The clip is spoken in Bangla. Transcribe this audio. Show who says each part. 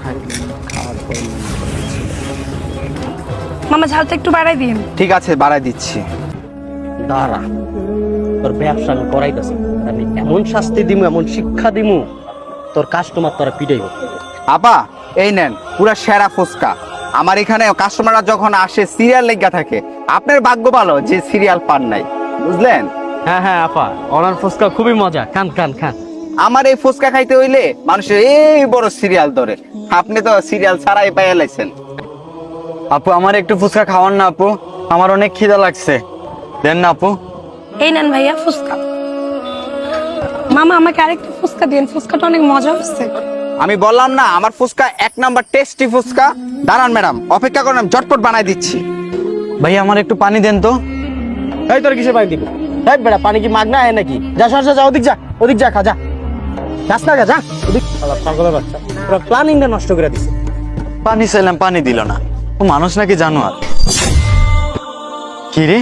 Speaker 1: খাই খাওয়ার পর
Speaker 2: মামা ঝালটা একটু বাড়াই দিন।
Speaker 1: ঠিক আছে বাড়াই দিচ্ছি।
Speaker 3: দাঁড়া তোর ব্যবসা আমি করাইতেছি। আমি এমন শাস্তি দিমু এমন শিক্ষা দিমু তোর কাস্টমার তোরা পিটাইব।
Speaker 1: আপা এই নেন পুরা সেরা ফুচকা। আমার এখানে কাস্টমাররা যখন আসে সিরিয়াল লেগা থাকে। আপনার ভাগ্য ভালো যে সিরিয়াল পান নাই। বুঝলেন?
Speaker 3: হ্যাঁ হ্যাঁ আপা অনার ফুচকা খুবই মজা। খান খান খান।
Speaker 1: আমার এই ফুচকা খাইতে হইলে মানুষের এই বড় সিরিয়াল ধরে। আপনি তো সিরিয়াল ছাড়াই পাইয়া লাইছেন।
Speaker 4: আপু আমার একটু ফুচকা খাওয়ান না আপু। আমার অনেক খিদা লাগছে। দেন না আপু।
Speaker 2: এই নেন ভাইয়া ফুচকা। মামা আমাকে আরেকটু ফুচকা দিন। ফুচকাটা অনেক মজা হচ্ছে।
Speaker 1: আমি বললাম না আমার ফুচকা এক নাম্বার টেস্টি ফুচকা। দাঁড়ান ম্যাডাম অপেক্ষা করেন আমি ঝটপট বানাই দিচ্ছি।
Speaker 4: ভাই আমার একটু পানি দেন তো।
Speaker 3: এই তোর কিসে পানি দিব? এই বেটা পানি কি মাগনা হয় নাকি? যা সর সর, যা ওদিক যা ওদিক যা খা যা। যাস না গা, যা ওদিক পাগলের বাচ্চা। পুরো প্ল্যানিংটা নষ্ট করে দিছে।
Speaker 4: পানি চাইলাম পানি দিল না। ও মানুষ নাকি জানো আর কি রে?